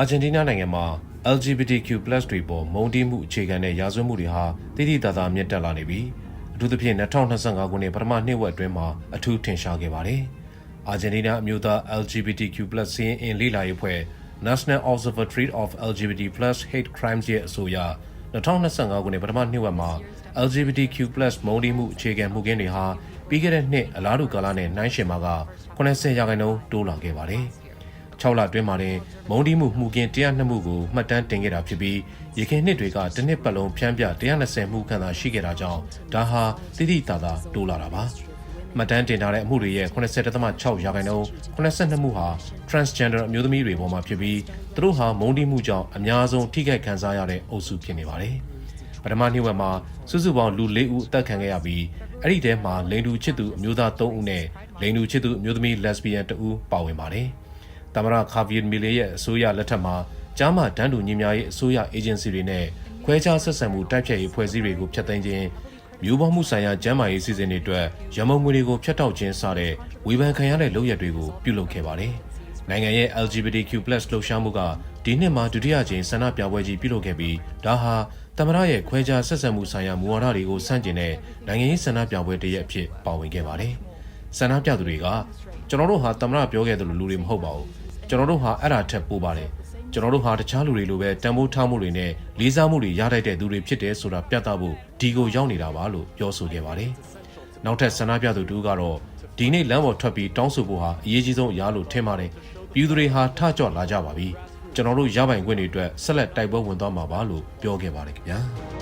အာဂျင်တီးနားနိုင်ငံမှာ LGBTQ+ တွေပေါ်မုန်းတီးမှုအခြေခံတဲ့ရာဇဝတ်မှုတွေဟာတိတိတသာမြင့်တက်လာနေပြီးအထူးသဖြင့်2025ခုနှစ်ပထမနှစ်ဝက်အတွင်းမှာအထူးထင်ရှားခဲ့ပါတယ်။အာဂျင်တီးနားအမျိုးသား LGBTQ+ စီးရင်အင်လေးလာရေးဖွဲ့ National Observatory of LGBT+ Hate Crimes ရဲ့အဆိုအရ2025ခုနှစ်ပထမနှစ်ဝက်မှာ LGBTQ+ မုန်းတီးမှုအခြေခံမှုကင်းတွေဟာပြီးခဲ့တဲ့နှစ်အလားတူကာလနဲ့နှိုင်းယှဉ်မှာက80ရာခိုင်နှုန်းတိုးလာခဲ့ပါတယ်။ 6လအတွင်းမှာတင်မုံဒီမှုမှုကင်း102မှုကိုမှတ်တမ်းတင်ခဲ့တာဖြစ်ပြီးရခိုင်နှစ်တွေကတစ်နှစ်ပတ်လုံးဖြန်းပြ120မှုခန့်သာရှိခဲ့တာကြောင့်ဒါဟာတိတိတသာတိုးလာတာပါမှတ်တမ်းတင်ထားတဲ့အမှုတွေရဲ့80.6ရာခိုင်နှုန်း82မှုဟာ transgender အမျိုးသမီးတွေပေါ်မှာဖြစ်ပြီးသူတို့ဟာမုံဒီမှုကြောင့်အများဆုံးထိခိုက်ခံစားရတဲ့အုပ်စုဖြစ်နေပါတယ်ပထမနှစ်ဝက်မှာစုစုပေါင်းလူ၄ဦးအသက်ခံခဲ့ရပြီးအဲ့ဒီထဲမှာလိင်တူချစ်သူအမျိုးသား3ဦးနဲ့လိင်တူချစ်သူအမျိုးသမီး lesbian 2ဦးပါဝင်ပါတယ်။ သမရခါဗီယန်မီလေရဲ့အစိုးရလက်ထက်မှာကြားမှဒန်းတူညီများရေးအစိုးရအေဂျင်စီတွေနဲ့ခွဲခြားဆက်ဆံမှုတိုက်ဖြတ်ရေးဖွဲ့စည်းတွေကိုဖျက်သိမ်းခြင်းမျိုးပေါင်းမှုဆိုင်ရာကျန်းမာရေးစီစဉ်တွေအတွက်ရမုံငွေတွေကိုဖျက်တောက်ခြင်းစတဲ့ဝေဖန်ခံရတဲ့လုပ်ရက်တွေကိုပြုလုပ်ခဲ့ပါတယ်။နိုင်ငံရဲ့ LGBTQ+ လှုပ်ရှားမှုကဒီနှစ်မှာဒုတိယကြိမ်ဆန္ဒပြပွဲကြီးပြုလုပ်ခဲ့ပြီးဒါဟာသမရရဲ့ခွဲခြားဆက်ဆံမှုဆိုင်ရာမူဝါဒတွေကိုဆန့်ကျင်တဲ့နိုင်ငံရေးဆန္ဒပြပွဲတစ်ရက်အဖြစ်ပါဝင်ခဲ့ပါတယ်။ဆန္ဒပြသူတွေက ကျွန်တော်တို့ဟာသမရပြောခဲ့သလိုလူတွေမဟုတ်ပါဘူး။ကျွန်တော်တို့ဟာအဲ့ဒါထက်ပိုပါတယ်။ကျွန်တော်တို့ဟာတခြားလူတွေလိုပဲတန်ဖိုးထားမှုတွေနဲ့လေးစားမှုတွေရတတ်တဲ့သူတွေဖြစ်တယ်ဆိုတာပြသဖို့ဒီကိုရောက်နေတာပါလို့ပြောဆိုခဲ့ပါတယ်။နောက်ထပ်ဆန္ဒပြသူတူကတော့ဒီနေ့လမ်းပေါ်ထွက်ပြီးတောင်းဆိုဖို့ဟာအရေးကြီးဆုံးအရာလို့ထင်ပါတယ်။ပြည်သူတွေဟာထကြွလာကြပါပြီ။ကျွန်တော်တို့ရပိုင်ခွင့်တွေအတွက်ဆက်လက်တိုက်ပွဲဝင်သွားမှာပါလို့ပြောခဲ့ပါတယ်ခင်ဗျာ။